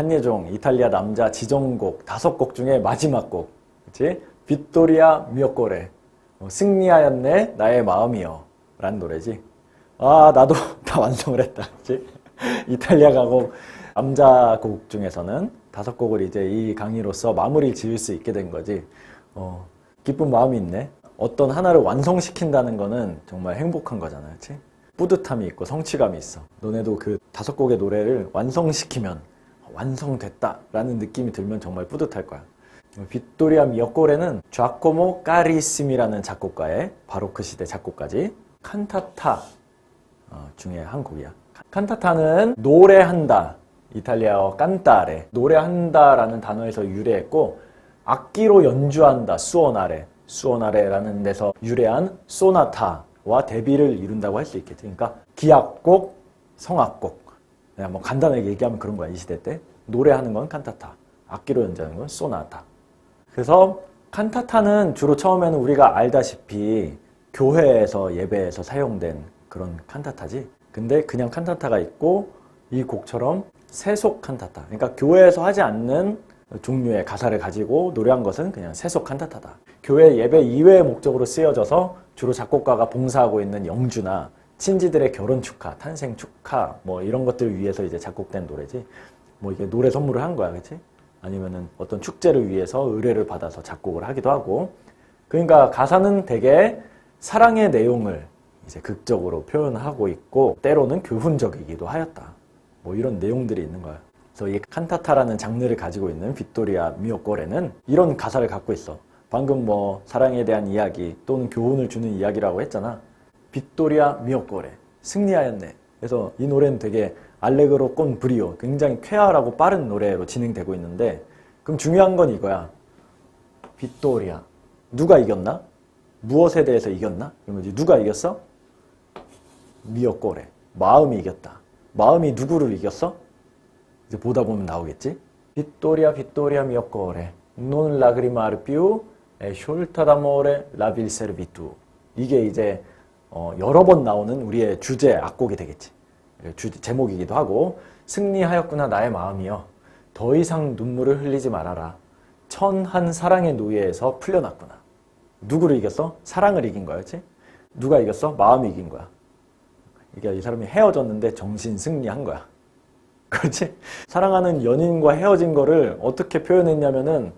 한예종 이탈리아 남자 지정곡 다섯 곡 중에 마지막 곡. 그치? 빗토리아 미어꼬레 어, 승리하였네 나의 마음이여. 라는 노래지. 아 나도 다 완성을 했다. 그치? 이탈리아 가곡 남자 곡 중에서는 다섯 곡을 이제 이 강의로서 마무리 지을 수 있게 된 거지. 어, 기쁜 마음이 있네. 어떤 하나를 완성시킨다는 거는 정말 행복한 거잖아 그치? 뿌듯함이 있고 성취감이 있어. 너네도 그 다섯 곡의 노래를 완성시키면 완성됐다라는 느낌이 들면 정말 뿌듯할 거야. 빗토리아 미어꼬레는 좌코모 까리스미라는 작곡가의 바로크 시대 작곡까지 칸타타 어, 중에 한 곡이야. 칸타타는 노래한다. 이탈리아어 깐타레. 노래한다라는 단어에서 유래했고 악기로 연주한다. 수어나레. 수어나레라는 데서 유래한 소나타와 대비를 이룬다고 할 수 있겠지. 그러니까 기악곡, 성악곡. 그냥 뭐 간단하게 얘기하면 그런 거야 이 시대 때. 노래하는 건 칸타타 악기로 연주하는 건 소나타. 그래서 칸타타는 주로 처음에는 우리가 알다시피 교회에서 예배에서 사용된 그런 칸타타지. 근데 그냥 칸타타가 있고 이 곡처럼 세속 칸타타. 그러니까 교회에서 하지 않는 종류의 가사를 가지고 노래한 것은 그냥 세속 칸타타다. 교회 예배 이외의 목적으로 쓰여져서 주로 작곡가가 봉사하고 있는 영주나 친지들의 결혼 축하, 탄생 축하, 뭐 이런 것들을 위해서 이제 작곡된 노래지. 뭐 이게 노래 선물을 한 거야, 그치? 아니면은 어떤 축제를 위해서 의뢰를 받아서 작곡을 하기도 하고. 그러니까 가사는 되게 사랑의 내용을 이제 극적으로 표현하고 있고, 때로는 교훈적이기도 하였다. 뭐 이런 내용들이 있는 거야. 그래서 이 칸타타라는 장르를 가지고 있는 빗토리아 미오꼬레는 이런 가사를 갖고 있어. 방금 뭐 사랑에 대한 이야기 또는 교훈을 주는 이야기라고 했잖아. 빗토리아 미오꼬레 승리하였네. 그래서 이 노래는 되게 알레그로 꼰 브리오 굉장히 쾌활하고 빠른 노래로 진행되고 있는데 그럼 중요한 건 이거야. 빗토리아 누가 이겼나? 무엇에 대해서 이겼나? 그러면 이제 누가 이겼어? 미오꼬레 마음이 이겼다. 마음이 누구를 이겼어? 이제 보다 보면 나오겠지. 미오꼬레 non lagrimar più e sciolta d'amore la vil servitù 이게 이제 어, 여러 번 나오는 우리의 주제 악곡이 되겠지. 주 제목이기도 하고 승리하였구나 나의 마음이여 더 이상 눈물을 흘리지 말아라 천한 사랑의 노예에서 풀려났구나 누구를 이겼어? 사랑을 이긴 거였지 누가 이겼어? 마음이 이긴 거야 이게 이 사람이 헤어졌는데 정신 승리한 거야 그렇지? 사랑하는 연인과 헤어진 거를 어떻게 표현했냐면은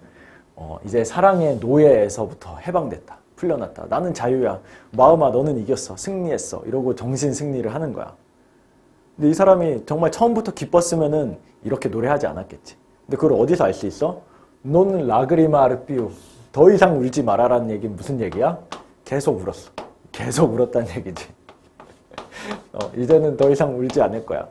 어, 이제 사랑의 노예에서부터 해방됐다 풀려났다. 나는 자유야. 마음아, 너는 이겼어. 승리했어. 이러고 정신 승리를 하는 거야. 근데 이 사람이 정말 처음부터 기뻤으면은 이렇게 노래하지 않았겠지. 근데 그걸 어디서 알 수 있어? 넌 라그리마 아르피우. 더 이상 울지 말아라는 얘기는 무슨 얘기야? 계속 울었어. 계속 울었다는 얘기지. 어, 이제는 더 이상 울지 않을 거야.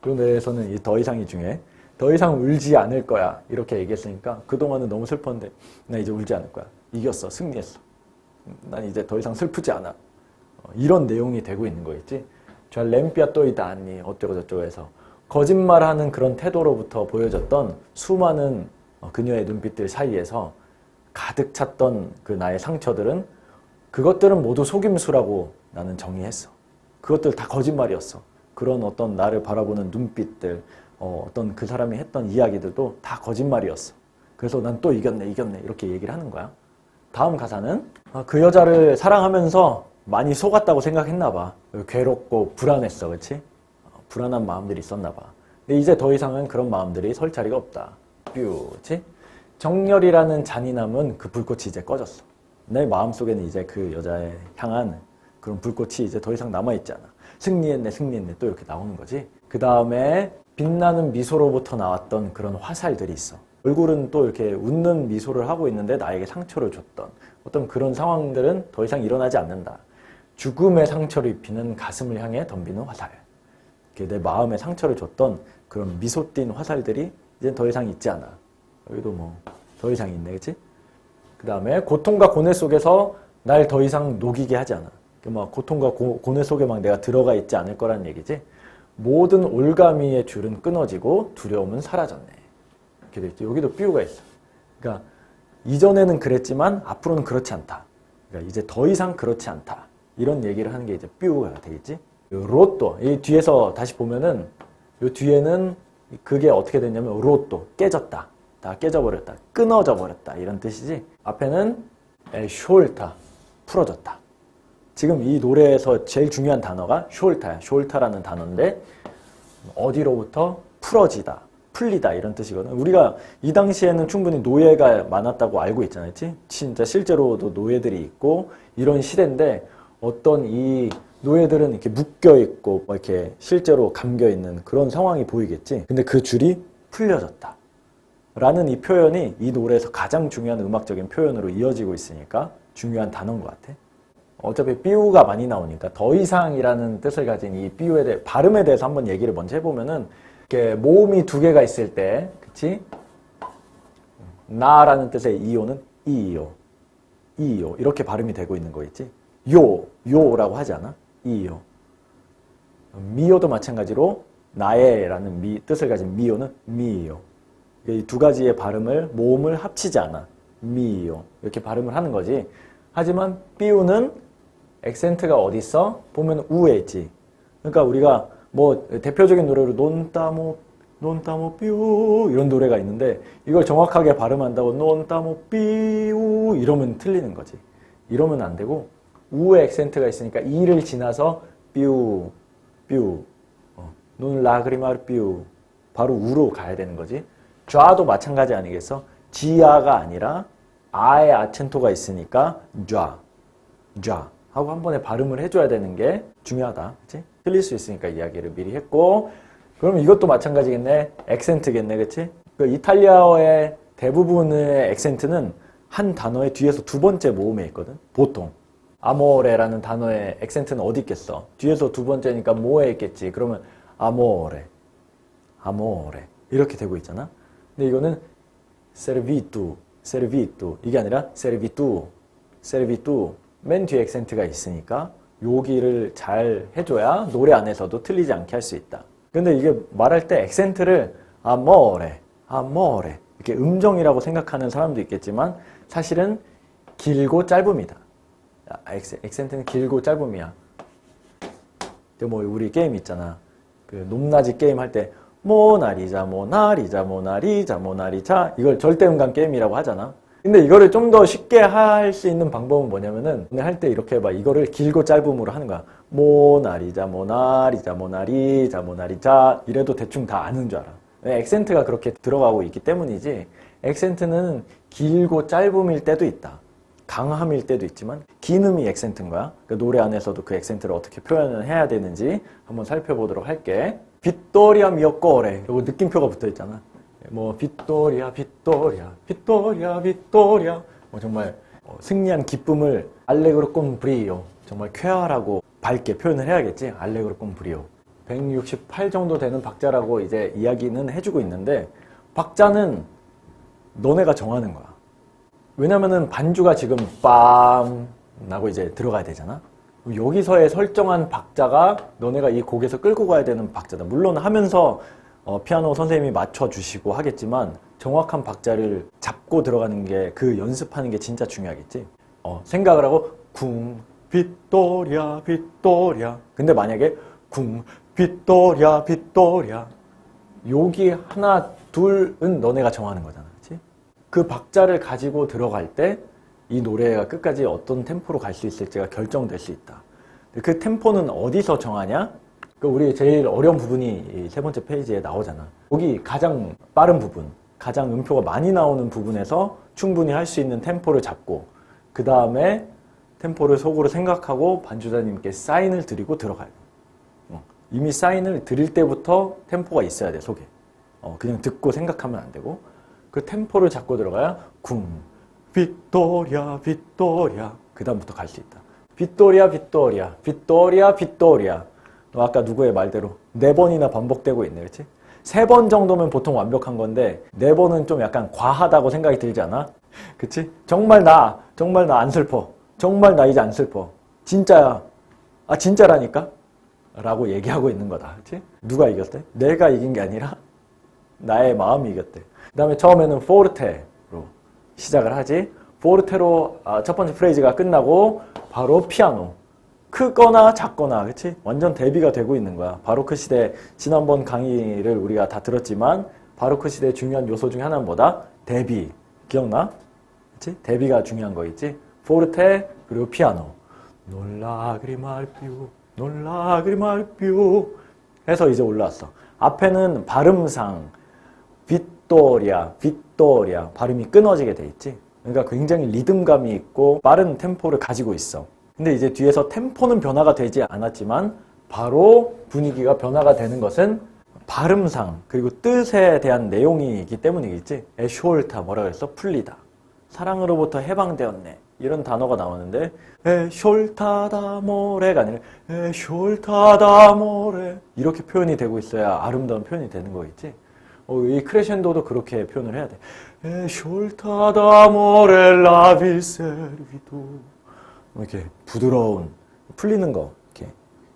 그 노래에서는 이 더 이상이 중에 더 이상 울지 않을 거야. 이렇게 얘기했으니까 그동안은 너무 슬펐는데 나 이제 울지 않을 거야. 이겼어. 승리했어. 난 이제 더 이상 슬프지 않아. 어, 이런 내용이 되고 있는 거겠지. 저 램피아 또이다 아니 어쩌고 저쩌고 해서 거짓말하는 그런 태도로부터 보여졌던 수많은 어, 그녀의 눈빛들 사이에서 가득 찼던 그 나의 상처들은 그것들은 모두 속임수라고 나는 정의했어. 그것들 다 거짓말이었어. 그런 어떤 나를 바라보는 눈빛들, 어, 어떤 그 사람이 했던 이야기들도 다 거짓말이었어. 그래서 난 또 이겼네, 이겼네 이렇게 얘기를 하는 거야. 다음 가사는 아, 그 여자를 사랑하면서 많이 속았다고 생각했나 봐. 괴롭고 불안했어, 그렇지? 불안한 마음들이 있었나 봐. 이제 더 이상은 그런 마음들이 설 자리가 없다. 뾰, 그렇지? 정열이라는 잔인함은 그 불꽃이 이제 꺼졌어. 내 마음속에는 이제 그 여자에 향한 그런 불꽃이 이제 더 이상 남아있지 않아. 승리했네, 승리했네. 또 이렇게 나오는 거지. 그 다음에 빛나는 미소로부터 나왔던 그런 화살들이 있어. 얼굴은 또 이렇게 웃는 미소를 하고 있는데 나에게 상처를 줬던 어떤 그런 상황들은 더 이상 일어나지 않는다. 죽음의 상처를 입히는 가슴을 향해 덤비는 화살. 내 마음에 상처를 줬던 그런 미소 띈 화살들이 이제 더 이상 있지 않아. 여기도 뭐 더 이상 있네, 그렇지? 그 다음에 고통과 고뇌 속에서 날 더 이상 녹이게 하지 않아. 막 고통과 고, 고뇌 속에 막 내가 들어가 있지 않을 거라는 얘기지. 모든 올가미의 줄은 끊어지고 두려움은 사라졌네. 이렇게 돼 있죠. 여기도 삐우가 있어. 그러니까 이전에는 그랬지만 앞으로는 그렇지 않다. 그러니까 이제 더 이상 그렇지 않다. 이런 얘기를 하는 게 이제 삐우가 되겠지. 로또 이 뒤에서 다시 보면은 이 뒤에는 그게 어떻게 됐냐면 로또 깨졌다. 다 깨져버렸다. 끊어져 버렸다. 이런 뜻이지. 앞에는 에 숄타 풀어졌다. 지금 이 노래에서 제일 중요한 단어가 숄타야. 숄타라는 단어인데 어디로부터 풀어지다, 풀리다 이런 뜻이거든. 우리가 이 당시에는 충분히 노예가 많았다고 알고 있잖아요. 진짜 실제로도 노예들이 있고 이런 시대인데 어떤 이 노예들은 이렇게 묶여 있고 뭐 이렇게 실제로 감겨 있는 그런 상황이 보이겠지. 근데 그 줄이 풀려졌다. 라는 이 표현이 이 노래에서 가장 중요한 음악적인 표현으로 이어지고 있으니까 중요한 단어인 것 같아. 어차피 삐우가 많이 나오니까 더 이상이라는 뜻을 가진 이 삐우에 대해 발음에 대해서 한번 얘기를 먼저 해보면은 이렇게 모음이 두 개가 있을 때, 그치? 나라는 뜻의 이오는 이요, 이요 이렇게 발음이 되고 있는 거 있지? 요, 요라고 하지 않아? 이요. 미요도 마찬가지로 나의라는 미, 뜻을 가진 미요는 미요. 이 두 가지의 발음을 모음을 합치지 않아. 미요 이렇게 발음을 하는 거지. 하지만 삐우는 액센트가 어디 있어? 보면 우에 있지. 그러니까 우리가 뭐 대표적인 노래로 논따모 논따모 삐우 이런 노래가 있는데 이걸 정확하게 발음한다고 논따모 삐우 이러면 틀리는 거지. 이러면 안 되고 우에 액센트가 있으니까 이를 지나서 삐우 삐우 어, 눈 라그리마르 삐우 바로 우로 가야 되는 거지. 좌도 마찬가지 아니겠어? 지아가 아니라 아의 아첸토가 있으니까 좌, 좌 하고 한 번에 발음을 해줘야 되는 게 중요하다. 그치? 틀릴 수 있으니까 이야기를 미리 했고 그럼 이것도 마찬가지겠네. 액센트겠네. 그치? 그 이탈리아어의 대부분의 액센트는 한 단어의 뒤에서 두 번째 모음에 있거든. 보통. 아모레라는 단어의 액센트는 어디 있겠어? 뒤에서 두 번째니까 뭐에 있겠지. 그러면 아모레, 아모레 이렇게 되고 있잖아. 근데 이거는 servitu, servitu 이게 아니라 servitu, servitu 맨 뒤에 액센트가 있으니까 여기를 잘 해줘야 노래 안에서도 틀리지 않게 할 수 있다. 근데 이게 말할 때 액센트를 amore, amore 이렇게 음정이라고 생각하는 사람도 있겠지만 사실은 길고 짧음이다. 아, 액센- 액센트는 길고 짧음이야. 뭐 우리 게임 있잖아. 그 높낮이 게임 할 때 모나리자 모나리자 모나리자 모나리자 이걸 절대음감 게임이라고 하잖아. 근데 이거를 좀 더 쉽게 할 수 있는 방법은 뭐냐면은 할때 이렇게 봐 이거를 길고 짧음으로 하는 거야. 모나리자 모나리자 모나리자 모나리자 이래도 대충 다 아는 줄 알아. 왜? 액센트가 그렇게 들어가고 있기 때문이지. 액센트는 길고 짧음일 때도 있다. 강함일 때도 있지만 기음이 액센트인 거야. 그 노래 안에서도 그 액센트를 어떻게 표현을 해야 되는지 한번 살펴보도록 할게. 빗도리아 미역거래. 이거 느낌표가 붙어 있잖아. 뭐 빗도리아 빗도리아 빗도리아 빗도리아 뭐 정말 어, 승리한 기쁨을 알레그로 꼼 브리오 정말 쾌활하고 밝게 표현을 해야겠지. 알레그로 꼼 브리오. 168 정도 되는 박자라고 이제 이야기는 해주고 있는데 박자는 너네가 정하는 거야. 왜냐면은 반주가 지금 빰 나고 이제 들어가야 되잖아. 여기서의 설정한 박자가 너네가 이 곡에서 끌고 가야 되는 박자다. 물론 하면서 어, 피아노 선생님이 맞춰주시고 하겠지만 정확한 박자를 잡고 들어가는 게 그 연습하는 게 진짜 중요하겠지. 어, 생각을 하고 쿵 빗도랴 빗도랴. 근데 만약에 쿵 빗도랴 빗도랴. 여기 하나 둘은 너네가 정하는 거잖아. 그치? 그 박자를 가지고 들어갈 때 이 노래가 끝까지 어떤 템포로 갈 수 있을지가 결정될 수 있다. 그 템포는 어디서 정하냐? 그 우리 제일 어려운 부분이 이세 번째 페이지에 나오잖아. 여기 가장 빠른 부분, 가장 음표가 많이 나오는 부분에서 충분히 할 수 있는 템포를 잡고 그 다음에 템포를 속으로 생각하고 반주자님께 사인을 드리고 들어가야 돼. 어, 이미 사인을 드릴 때부터 템포가 있어야 돼 속에. 어, 그냥 듣고 생각하면 안 되고 그 템포를 잡고 들어가야 쿵 빗도랴 빗도랴 그 다음부터 갈 수 있다. 빗도랴 빗도랴 빗도랴 너 아까 누구의 말대로 네 번이나 반복되고 있네 그렇지? 세 번 정도면 보통 완벽한 건데 네 번은 좀 약간 과하다고 생각이 들지 않아? 그치? 정말 나 정말 나 안 슬퍼 정말 나 이제 안 슬퍼 진짜야 아 진짜라니까 라고 얘기하고 있는 거다 그치? 누가 이겼대? 내가 이긴 게 아니라 나의 마음이 이겼대 그 다음에 처음에는 포르테로 시작을 하지 포르테로 아, 첫 번째 프레이즈가 끝나고 바로 피아노 크거나 작거나 그치? 완전 대비가 되고 있는 거야. 바로크 시대 지난번 강의를 우리가 다 들었지만 바로크 시대의 중요한 요소 중에 하나는 뭐다? 대비. 기억나? 그치? 대비가 중요한 거 있지? 포르테 그리고 피아노. 놀라 그리말 뷰 놀라 그리말 뷰 해서 이제 올라왔어. 앞에는 발음상 빗도리아 빗도리아 발음이 끊어지게 돼 있지. 그러니까 굉장히 리듬감이 있고 빠른 템포를 가지고 있어. 근데 이제 뒤에서 템포는 변화가 되지 않았지만 바로 분위기가 변화가 되는 것은 발음상 그리고 뜻에 대한 내용이기 때문이겠지. 에쇼울타 뭐라 그랬어? 풀리다. 사랑으로부터 해방되었네. 이런 단어가 나오는데 에쇼울타다 모레가 아니라 에쇼울타다 모레 이렇게 표현이 되고 있어야 아름다운 표현이 되는 거겠지. 어, 이 크레셴도도 그렇게 표현을 해야 돼. 에쇼울타다 모레 라빌세르비도 이렇게 부드러운 풀리는 거 이렇게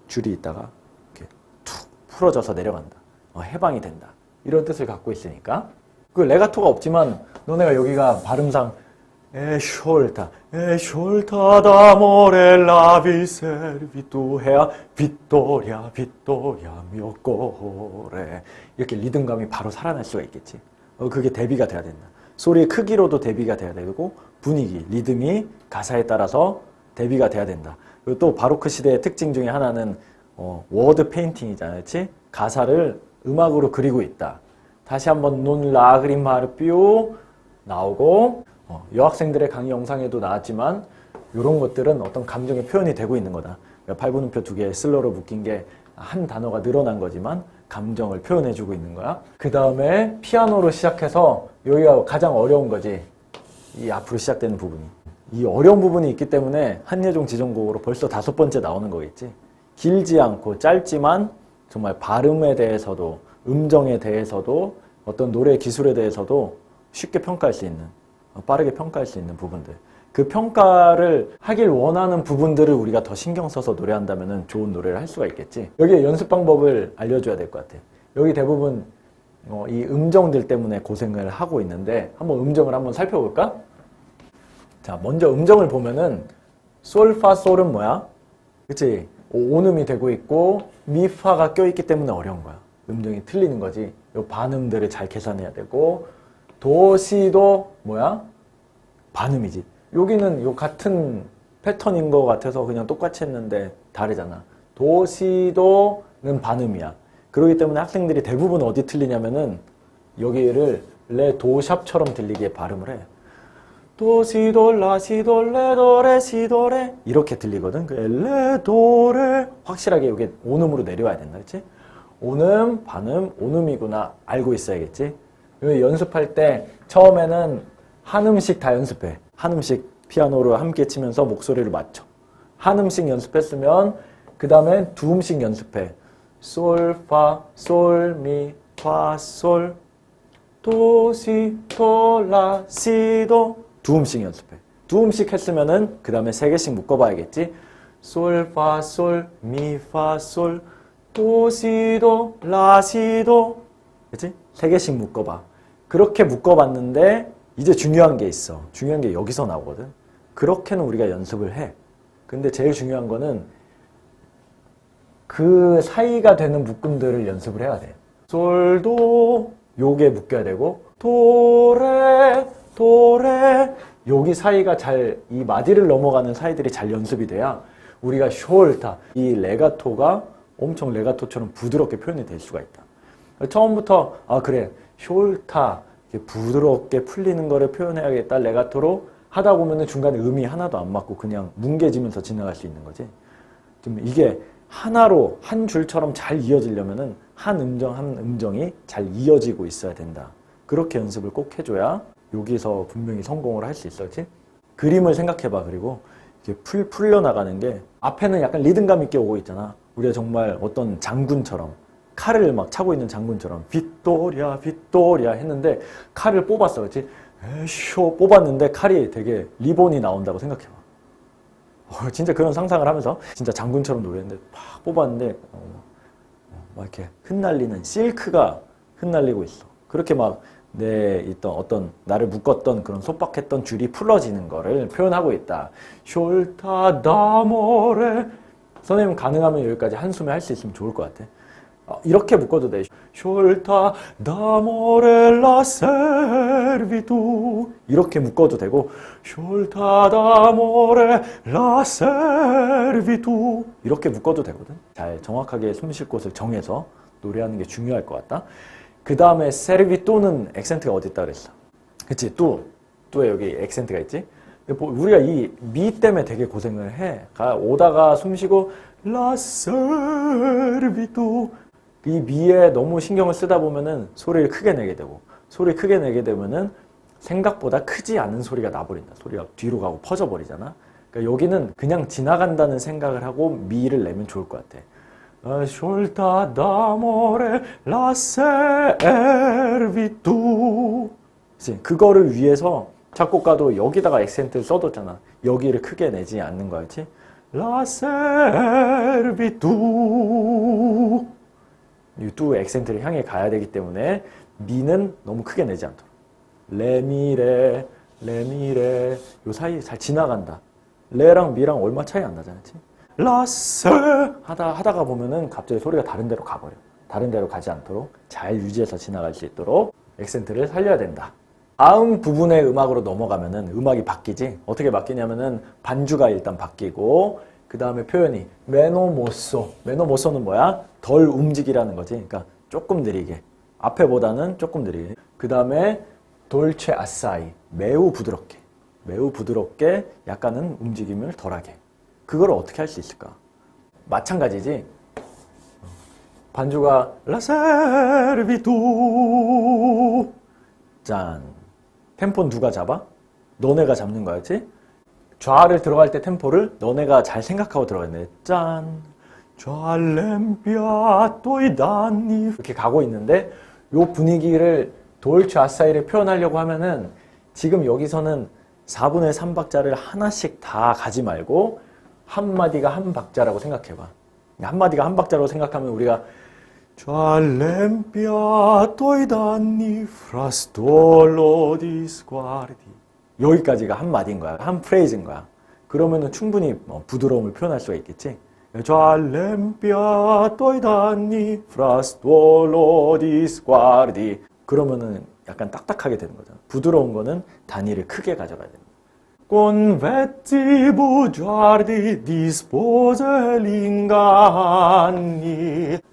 줄이 있다가 이렇게 툭 풀어져서 내려간다. 어, 해방이 된다. 이런 뜻을 갖고 있으니까 그 레가토가 없지만 너네가 여기가 발음상 에쇼르타 다모레 라비세르비투 해야 빗도리아 빗도리아 미오꼬레 이렇게 리듬감이 바로 살아날 수가 있겠지. 어, 그게 대비가 돼야 된다. 소리의 크기로도 대비가 돼야 되고 분위기, 리듬이 가사에 따라서 대비가 돼야 된다. 그리고 또 바로크 시대의 특징 중에 하나는 어, 워드 페인팅이잖아, 그렇지? 가사를 음악으로 그리고 있다. 다시 한번 논 라그리마르 뾰 나오고 어, 여학생들의 강의 영상에도 나왔지만 이런 것들은 어떤 감정의 표현이 되고 있는 거다. 그러니까 팔분음표 두 개의 슬러로 묶인 게 한 단어가 늘어난 거지만 감정을 표현해주고 있는 거야. 그 다음에 피아노로 시작해서 여기가 가장 어려운 거지. 이 앞으로 시작되는 부분이. 이 어려운 부분이 있기 때문에 한예종 지정곡으로 벌써 다섯 번째 나오는 거겠지. 길지 않고 짧지만 정말 발음에 대해서도 음정에 대해서도 어떤 노래 기술에 대해서도 쉽게 평가할 수 있는 어, 빠르게 평가할 수 있는 부분들 그 평가를 하길 원하는 부분들을 우리가 더 신경 써서 노래한다면 좋은 노래를 할 수가 있겠지 여기에 연습 방법을 알려줘야 될 것 같아 여기 대부분 어, 이 음정들 때문에 고생을 하고 있는데 한번 음정을 한번 살펴볼까? 자 먼저 음정을 보면은 솔파솔은 뭐야? 그치? 오음이 되고 있고 미파가 껴있기 때문에 어려운 거야. 음정이 틀리는 거지. 요 반음들을 잘 계산해야 되고 도시도 뭐야? 반음이지. 여기는 요 같은 패턴인 것 같아서 그냥 똑같이 했는데 다르잖아. 도시도는 반음이야. 그렇기 때문에 학생들이 대부분 어디 틀리냐면은 여기를 레 도샵처럼 들리게 발음을 해. 도시돌라 시돌레도레 시도레 이렇게 들리거든. 그 레도레 확실하게 이게 온음으로 내려와야 된다, 그렇지? 온음, 반음, 온음이구나 알고 있어야겠지. 연습할 때 처음에는 한 음씩 다 연습해. 한 음씩 피아노로 함께 치면서 목소리를 맞춰. 한 음씩 연습했으면 그 다음에 두 음씩 연습해. 솔, 파, 솔, 미, 파, 솔, 도, 시, 도, 라, 시, 도. 두 음씩 연습해. 두 음씩 했으면은 그 다음에 세 개씩 묶어봐야겠지. 솔, 파, 솔, 미, 파, 솔, 도, 시, 도, 라, 시, 도. 그치? 세 개씩 묶어봐. 그렇게 묶어봤는데 이제 중요한 게 있어. 중요한 게 여기서 나오거든. 그렇게는 우리가 연습을 해. 근데 제일 중요한 거는 그 사이가 되는 묶음들을 연습을 해야 돼. 솔도 요게 묶여야 되고 도레 도레 여기 사이가 잘 이 마디를 넘어가는 사이들이 잘 연습이 돼야 우리가 숄타 이 레가토가 엄청 레가토처럼 부드럽게 표현이 될 수가 있다. 처음부터 아 그래 이렇게 부드럽게 풀리는 거를 표현해야겠다 레가토로 하다 보면은 중간에 음이 하나도 안 맞고 그냥 뭉개지면서 지나갈 수 있는 거지. 좀 이게 하나로 한 줄처럼 잘 이어지려면은 한 음정 한 음정이 잘 이어지고 있어야 된다. 그렇게 연습을 꼭 해줘야 여기서 분명히 성공을 할 수 있어, 그렇지? 그림을 생각해봐. 그리고 이렇게 풀 풀려 나가는 게 앞에는 약간 리듬감 있게 오고 있잖아. 우리가 정말 어떤 장군처럼 칼을 막 차고 있는 장군처럼 빗도리아 빗도리아 했는데 칼을 뽑았어, 그렇지? 에쇼 뽑았는데 칼이 되게 리본이 나온다고 생각해봐. 어, 진짜 그런 상상을 하면서 진짜 장군처럼 노래했는데 팍 뽑았는데 어, 어, 막 이렇게 흩날리는 실크가 흩날리고 있어. 그렇게 막 내 있던 어떤 나를 묶었던 그런 속박했던 줄이 풀어지는 거를 표현하고 있다. 숄타 다모레 선생님 가능하면 여기까지 한숨에 할 수 있으면 좋을 것 같아. 어, 이렇게 묶어도 돼. Sciolta d'amore la servitù. 이렇게 묶어도 되고, Sciolta d'amore la servitù. 이렇게 묶어도 되거든. 잘 정확하게 숨 쉴 곳을 정해서 노래하는 게 중요할 것 같다. 그 다음에 servitu는 액센트가 어디 있다 그랬어? 그치? 또, 또에 여기 액센트가 있지? 우리가 이 미 때문에 되게 고생을 해. 가, 오다가 숨 쉬고, la servitù. 이 미에 너무 신경을 쓰다 보면은 소리를 크게 내게 되고 소리 크게 내게 되면은 생각보다 크지 않은 소리가 나버린다. 소리가 뒤로 가고 퍼져 버리잖아. 그러니까 여기는 그냥 지나간다는 생각을 하고 미를 내면 좋을 것 같아. Sciolta d'amore la servitù. 그거를 위해서 작곡가도 여기다가 액센트를 써뒀잖아. 여기를 크게 내지 않는 거였지. La servitù. 이두 액센트를 향해 가야 되기 때문에 미는 너무 크게 내지 않도록 레미레 레미레 요 사이 잘 지나간다 레랑 미랑 얼마 차이 안 나잖아 그치? 라세 하다 하다가 보면은 갑자기 소리가 다른 데로 가버려 다른 데로 가지 않도록 잘 유지해서 지나갈 수 있도록 액센트를 살려야 된다 다음 부분의 음악으로 넘어가면은 음악이 바뀌지 어떻게 바뀌냐면은 반주가 일단 바뀌고 그 다음에 표현이 메노모소. 메노모소는 뭐야? 덜 움직이라는 거지. 그러니까 조금 느리게. 앞에보다는 조금 느리게. 그 다음에 돌체 아사이. 매우 부드럽게. 매우 부드럽게 약간은 움직임을 덜하게. 그걸 어떻게 할 수 있을까? 마찬가지지. 반주가 라세르비투 짠. 템포는 누가 잡아? 너네가 잡는 거였지? 좌를 들어갈 때 템포를 너네가 잘 생각하고 들어가야 돼. 짠. 좌렘비아 또이다니 이렇게 가고 있는데 요 분위기를 돌체 아사이를 표현하려고 하면은 지금 여기서는 4분의 3박자를 하나씩 다 가지 말고 한 마디가 한 박자라고 생각해봐. 한 마디가 한 박자라고 생각하면 우리가 여기까지가 한 마디인 거야. 한 프레이즈인 거야. 그러면은 충분히 뭐 부드러움을 표현할 수가 있겠지. 그러면은 약간 딱딱하게 되는 거잖아. 부드러운 거는 단위를 크게 가져가야 됩니다. Convetti bugiardi dispose l'inganni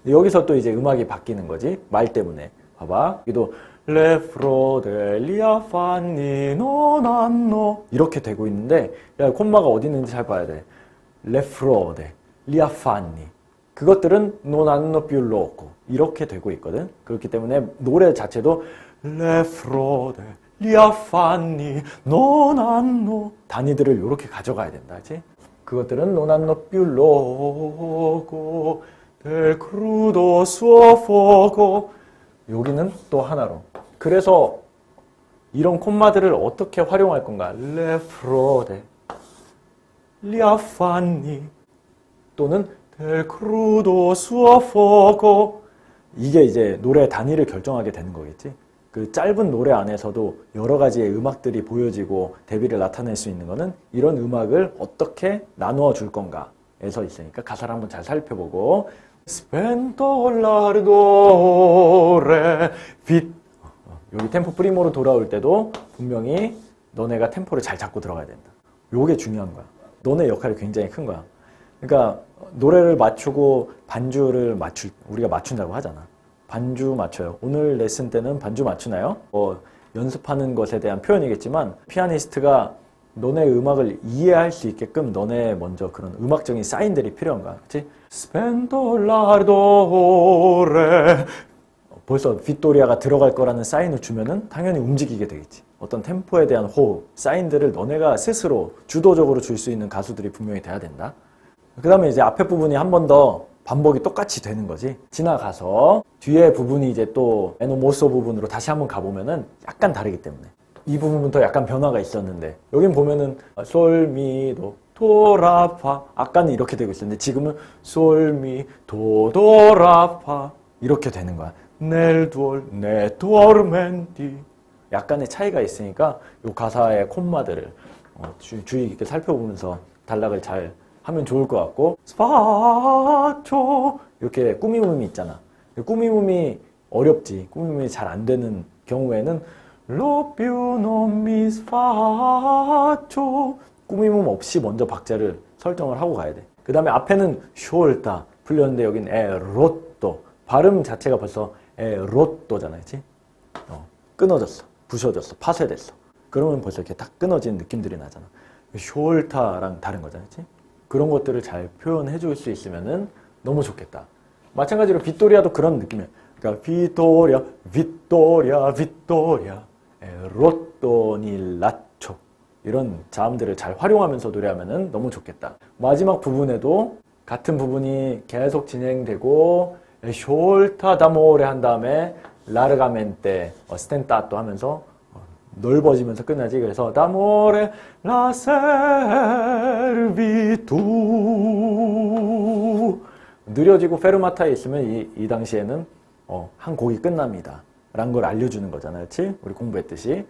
여기서 또 이제 음악이 바뀌는 거지. 말 때문에. 봐봐. 여기도 Le frode li affanni non hanno 이렇게 되고 있는데 야, 콤마가 어디 있는지 잘 봐야 돼. Le frode li affanni 그것들은 non hanno più loco 이렇게 되고 있거든. 그렇기 때문에 노래 자체도 Le non hanno 단위들을 이렇게 가져가야 된다. 그렇지? 그것들은 loco del crudo suo fuoco 여기는 또 하나로. 그래서 이런 콤마들을 어떻게 활용할 건가? Li affanni 또는 crudo suo fuoco 이게 이제 노래 단위를 결정하게 되는 거겠지. 그 짧은 노래 안에서도 여러 가지의 음악들이 보여지고 대비를 나타낼 수 있는 거는 이런 음악을 어떻게 나누어 줄 건가에서 있으니까 가사를 한번 잘 살펴보고 Spento l'ardore fit 여기 템포 프리모로 돌아올 때도 분명히 너네가 템포를 잘 잡고 들어가야 된다. 요게 중요한 거야. 너네 역할이 굉장히 큰 거야. 그러니까 노래를 맞추고 반주를 맞출 우리가 맞춘다고 하잖아. 반주 맞춰요. 오늘 레슨 때는 반주 맞추나요? 뭐 연습하는 것에 대한 표현이겠지만 피아니스트가 너네 음악을 이해할 수 있게끔 너네 먼저 그런 음악적인 사인들이 필요한 거야. 그치? Spento l'ardore 벌써 빗도리아가 들어갈 거라는 사인을 주면은 당연히 움직이게 되겠지. 어떤 템포에 대한 호흡, 사인들을 너네가 스스로 주도적으로 줄 수 있는 가수들이 분명히 돼야 된다. 그 다음에 이제 앞에 부분이 한 번 더 반복이 똑같이 되는 거지. 지나가서 뒤에 부분이 이제 또 에노모소 부분으로 다시 한번 가보면은 약간 다르기 때문에. 이 부분부터 약간 변화가 있었는데 여긴 보면은 솔미도 도라파 아까는 이렇게 되고 있었는데 지금은 솔미 도도라파 이렇게 되는 거야. 넬 두올 네 토르멘티 약간의 차이가 있으니까 이 가사의 콤마들을 어, 주, 주의 깊게 살펴보면서 단락을 잘 하면 좋을 것 같고 스파초 이렇게 꾸미음이 있잖아. 꾸미음이 어렵지. 꾸미음이 잘 안 되는 경우에는 로뷰노미 스파초 꾸미음 없이 먼저 박자를 설정을 하고 가야 돼. 그 다음에 앞에는 숄타 풀렸는데 여긴 에로또 발음 자체가 벌써 에로또잖아, 그치? 어, 끊어졌어, 부셔졌어, 파쇄됐어. 그러면 벌써 이렇게 딱 끊어진 느낌들이 나잖아. 숄타랑 다른 거잖아, 그치? 그런 것들을 잘 표현해 줄 수 있으면은 너무 좋겠다. 마찬가지로 빗도리아도 그런 느낌이야. 그러니까 비토리아, 비토리아, 비토리아, 에로또니 라초 이런 자음들을 잘 활용하면서 노래하면은 너무 좋겠다. 마지막 부분에도 같은 부분이 계속 진행되고 숄타 다모레 한 다음에 라르가멘테 어, 스텐타또 하면서 어, 넓어지면서 끝나지. 그래서 다모레 라세르비투 느려지고 페르마타에 있으면 이, 이 당시에는 어, 한 곡이 끝납니다. 라는 걸 알려주는 거잖아요. 그치? 우리 공부했듯이.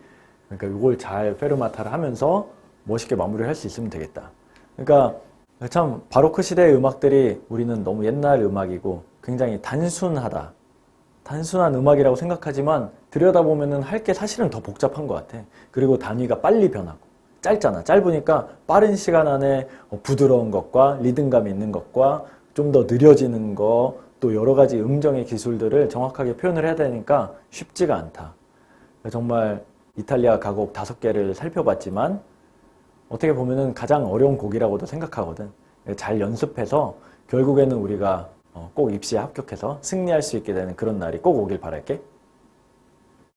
그러니까 이걸 잘 페르마타를 하면서 멋있게 마무리를 할 수 있으면 되겠다. 그러니까 참 바로크 시대의 음악들이 우리는 너무 옛날 음악이고 굉장히 단순하다. 단순한 음악이라고 생각하지만 들여다보면은 할게 사실은 더 복잡한 것 같아. 그리고 단위가 빨리 변하고 짧잖아. 짧으니까 빠른 시간 안에 어, 부드러운 것과 리듬감 있는 것과 좀 더 느려지는 거, 또 여러 가지 음정의 기술들을 정확하게 표현을 해야 되니까 쉽지가 않다. 정말 이탈리아 가곡 다섯 개를 살펴봤지만 어떻게 보면은 가장 어려운 곡이라고도 생각하거든. 잘 연습해서 결국에는 우리가 어, 꼭 입시에 합격해서 승리할 수 있게 되는 그런 날이 꼭 오길 바랄게.